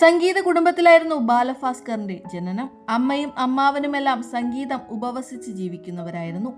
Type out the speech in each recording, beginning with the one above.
സംഗീത കുടുംബത്തിലായിരുന്നു ബാലഭാസ്കറിന്റെ ജനനം. അമ്മയും അമ്മാവനുമെല്ലാം സംഗീതം ഉപവസിച്ച് ജീവിക്കുന്നവരായിരുന്നു.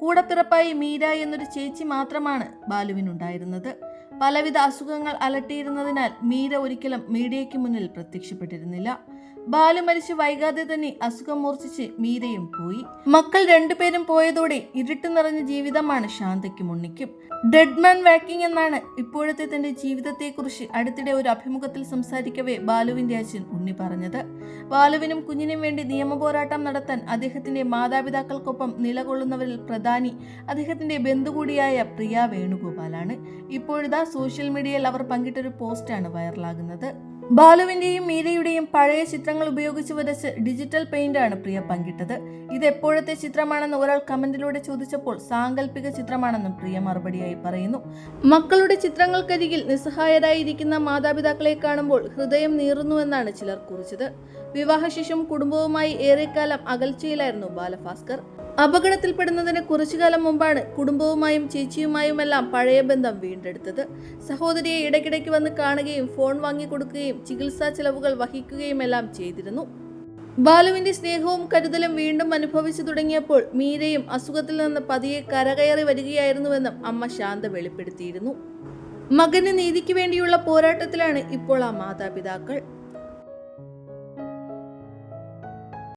കൂടപ്പിറപ്പായി മീര എന്നൊരു ചേച്ചി മാത്രമാണ് ബാലുവിനുണ്ടായിരുന്നത്. പലവിധ അസുഖങ്ങൾ അലട്ടിയിരുന്നതിനാൽ മീര ഒരിക്കലും മീഡിയയ്ക്ക് മുന്നിൽ പ്രത്യക്ഷപ്പെട്ടിരുന്നില്ല. ബാലു മരിച്ച് വൈകാതെ തന്നെ അസുഖം മൂർച്ഛിച്ച് മീരയും പോയി. മക്കൾ രണ്ടുപേരും പോയതോടെ ഇരുട്ട് നിറഞ്ഞ ജീവിതമാണ് ശാന്തയ്ക്കും ഉണ്ണിക്കും ഡെഡ് മാൻ വാക്കിംഗ് എന്നാണ് ഇപ്പോഴത്തെ തന്റെ ജീവിതത്തെക്കുറിച്ച് അടുത്തിടെ ഒരു അഭിമുഖത്തിൽ സംസാരിക്കവേ ബാലുവിന്റെ അച്ഛൻ ഉണ്ണി പറഞ്ഞത്. ബാലുവിനും കുഞ്ഞിനും വേണ്ടി നിയമ പോരാട്ടം നടത്താൻ അദ്ദേഹത്തിന്റെ മാതാപിതാക്കൾക്കൊപ്പം നിലകൊള്ളുന്നവരിൽ പ്രധാനി അദ്ദേഹത്തിന്റെ ബന്ധു കൂടിയായ പ്രിയ വേണുഗോപാലാണ്. ഇപ്പോഴിതാ സോഷ്യൽ മീഡിയയിൽ അവർ പങ്കിട്ടൊരു പോസ്റ്റാണ് വൈറലാകുന്നത്. ബാലുവിന്റെയും മീരയുടെയും പഴയ ചിത്രങ്ങൾ ഉപയോഗിച്ച് വരച്ച് ഡിജിറ്റൽ പെയിന്റ് ആണ് പ്രിയ പങ്കിട്ടത്. ഇത് എപ്പോഴത്തെ ചിത്രമാണെന്ന് ഒരാൾ കമന്റിലൂടെ ചോദിച്ചപ്പോൾ സാങ്കല്പിക ചിത്രമാണെന്നും പ്രിയ മറുപടിയായി പറയുന്നു. മക്കളുടെ ചിത്രങ്ങൾക്കരികിൽ നിസ്സഹായരായിരിക്കുന്ന മാതാപിതാക്കളെ കാണുമ്പോൾ ഹൃദയം നീറുന്നുവെന്നാണ് ചിലർ കുറിച്ചത്. വിവാഹശേഷം കുടുംബവുമായി ഏറെക്കാലം അകൽച്ചയിലായിരുന്നു ബാലഭാസ്കർ. അപകടത്തിൽപ്പെടുന്നതിന് കുറച്ചുകാലം മുമ്പാണ് കുടുംബവുമായും ചേച്ചിയുമായുമെല്ലാം പഴയ ബന്ധം വീണ്ടെടുത്തത്. സഹോദരിയെ ഇടയ്ക്കിടയ്ക്ക് വന്ന് കാണുകയും ഫോൺ വാങ്ങിക്കൊടുക്കുകയും ചികിത്സാ ചെലവുകൾ വഹിക്കുകയുമെല്ലാം ചെയ്തിരുന്നു. ബാലുവിന്റെ സ്നേഹവും കരുതലും വീണ്ടും അനുഭവിച്ചു തുടങ്ങിയപ്പോൾ മീരയും അസുഖത്തിൽ നിന്ന് പതിയെ കരകയറി വരികയായിരുന്നുവെന്നും അമ്മ ശാന്ത വെളിപ്പെടുത്തിയിരുന്നു. മകന് നീതിക്ക് വേണ്ടിയുള്ള പോരാട്ടത്തിലാണ് ഇപ്പോൾ ആ മാതാപിതാക്കൾ.